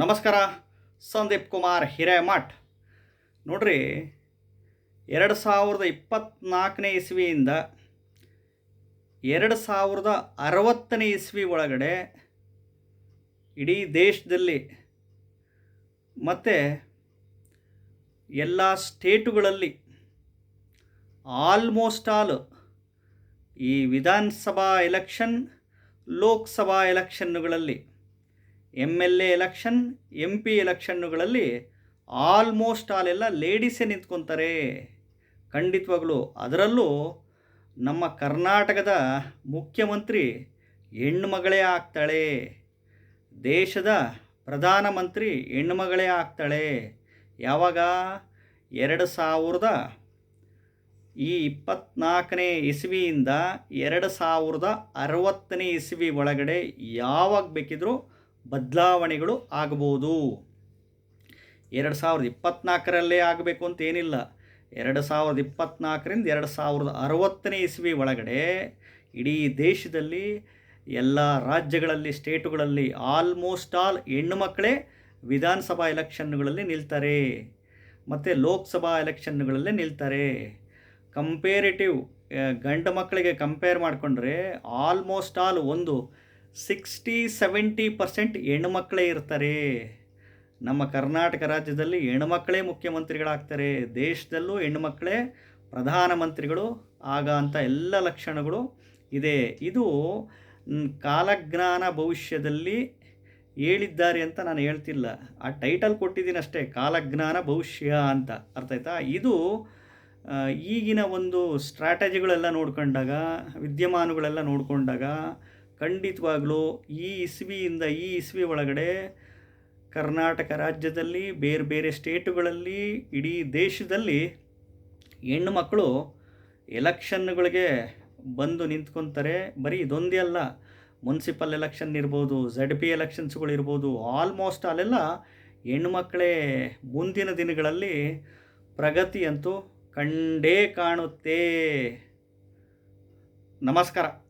ನಮಸ್ಕಾರ, ಸಂದೀಪ್ ಕುಮಾರ್ ಹಿರೇಮಠ್. ನೋಡ್ರಿ, ಎರಡು ಸಾವಿರದ ಇಪ್ಪತ್ತ್ನಾಲ್ಕನೇ ಇಸ್ವಿಯಿಂದ ಎರಡು ಸಾವಿರದ ಅರವತ್ತನೇ ಇಸ್ವಿ ಒಳಗಡೆ ಇಡೀ ದೇಶದಲ್ಲಿ ಮತ್ತು ಎಲ್ಲ ಸ್ಟೇಟುಗಳಲ್ಲಿ ಆಲ್ಮೋಸ್ಟ್ ಆಲ್ ಈ ವಿಧಾನಸಭಾ election, Lok Sabha ಎಲೆಕ್ಷನ್ನುಗಳಲ್ಲಿ M L A election M P ಎಲೆಕ್ಷನ್ನುಗಳಲ್ಲಿ almost all ಎಲ್ಲ ಲೇಡೀಸೇ ನಿಂತ್ಕೊತಾರೆ. ಖಂಡಿತವಾಗ್ಲೂ ಅದರಲ್ಲೂ ನಮ್ಮ ಕರ್ನಾಟಕದ ಮುಖ್ಯಮಂತ್ರಿ ಹೆಣ್ಮಗಳೇ ಆಗ್ತಾಳೆ. ದೇಶದ ಪ್ರಧಾನಮಂತ್ರಿ ಹೆಣ್ಮಗಳೇ ಆಗ್ತಾಳೆ. ಯಾವಾಗ? ಎರಡು ಸಾವಿರದ ಈ ಇಪ್ಪತ್ನಾಲ್ಕನೇ ಇಸವಿಯಿಂದ ಎರಡು ಸಾವಿರದ ಅರವತ್ತನೇ ಇಸವಿ ಒಳಗಡೆ ಯಾವಾಗ ಬೇಕಿದ್ರೂ ಬದಲಾವಣೆಗಳು ಆಗಬಹುದು. ಎರಡು ಸಾವಿರದ ಇಪ್ಪತ್ನಾಲ್ಕರಲ್ಲೇ ಆಗಬೇಕು ಅಂತ ಏನಿಲ್ಲ. ಎರಡು ಸಾವಿರದ ಇಪ್ಪತ್ನಾಲ್ಕರಿಂದ ಎರಡು ಸಾವಿರದ ಅರವತ್ತನೇ ಇಸ್ವಿ ಒಳಗಡೆ ಇಡೀ ದೇಶದಲ್ಲಿ ಎಲ್ಲ ರಾಜ್ಯಗಳಲ್ಲಿ, ಸ್ಟೇಟುಗಳಲ್ಲಿ ಆಲ್ಮೋಸ್ಟ್ ಆಲ್ ಹೆಣ್ಣು ಮಕ್ಕಳೇ ವಿಧಾನಸಭಾ ಎಲೆಕ್ಷನ್ಗಳಲ್ಲಿ ನಿಲ್ತಾರೆ. ಮತ್ತು ಲೋಕಸಭಾ ಎಲೆಕ್ಷನ್ಗಳಲ್ಲೇ ನಿಲ್ತಾರೆ. ಕಂಪೇರಿಟಿವ್ ಗಂಡು ಮಕ್ಕಳಿಗೆ ಕಂಪೇರ್ ಮಾಡಿಕೊಂಡ್ರೆ ಆಲ್ಮೋಸ್ಟ್ ಆಲ್ ಒಂದು ಸಿಕ್ಸ್ಟಿ, ಸೆವೆಂಟಿ ಪರ್ಸೆಂಟ್ ಹೆಣ್ಮಕ್ಳೇ ಇರ್ತಾರೆ. ನಮ್ಮ ಕರ್ನಾಟಕ ರಾಜ್ಯದಲ್ಲಿ ಹೆಣ್ಮಕ್ಳೇ ಮುಖ್ಯಮಂತ್ರಿಗಳಾಗ್ತಾರೆ. ದೇಶದಲ್ಲೂ ಹೆಣ್ಮಕ್ಳೇ ಪ್ರಧಾನಮಂತ್ರಿಗಳು, ಆಗ ಅಂತ ಎಲ್ಲ ಲಕ್ಷಣಗಳು ಇದೆ. ಇದು ಕಾಲಜ್ಞಾನ ಭವಿಷ್ಯದಲ್ಲಿ ಹೇಳಿದ್ದಾರೆ ಅಂತ ನಾನು ಹೇಳ್ತಿಲ್ಲ. ಆ ಟೈಟಲ್ ಕೊಟ್ಟಿದ್ದೀನಿ ಅಷ್ಟೇ, ಕಾಲಜ್ಞಾನ ಭವಿಷ್ಯ ಅಂತ. ಅರ್ಥ ಆಯ್ತಾ? ಇದು ಈಗಿನ ಒಂದು ಸ್ಟ್ರಾಟಜಿಗಳೆಲ್ಲ ನೋಡ್ಕೊಂಡಾಗ, ವಿದ್ಯಮಾನಗಳೆಲ್ಲ ನೋಡಿಕೊಂಡಾಗ ಖಂಡಿತವಾಗ್ಲೂ ಈ ಇಸ್ವಿಯಿಂದ ಈ ಇಸ್ವಿ ಒಳಗಡೆ ಕರ್ನಾಟಕ ರಾಜ್ಯದಲ್ಲಿ ಬೇರೆ ಬೇರೆ ಸ್ಟೇಟುಗಳಲ್ಲಿ, ಇಡೀ ದೇಶದಲ್ಲಿ ಹೆಣ್ಣು ಮಕ್ಕಳು ಎಲೆಕ್ಷನ್ಗಳಿಗೆ ಬಂದು ನಿಂತ್ಕೊತಾರೆ. ಬರೀ ಇದೊಂದೇ ಅಲ್ಲ, ಮುನ್ಸಿಪಲ್ ಎಲೆಕ್ಷನ್ ಇರ್ಬೋದು ಝಡ್ ಪಿ ಎಲೆಕ್ಷನ್ಸ್ಗಳಿರ್ಬೋದು ಆಲ್ಮೋಸ್ಟ್ ಅಲ್ಲೆಲ್ಲ ಹೆಣ್ಣುಮಕ್ಕಳೇ ಮುಂದಿನ ದಿನಗಳಲ್ಲಿ ಪ್ರಗತಿಯಂತೂ ಕಂಡೇ ಕಾಣುತ್ತೆ. ನಮಸ್ಕಾರ.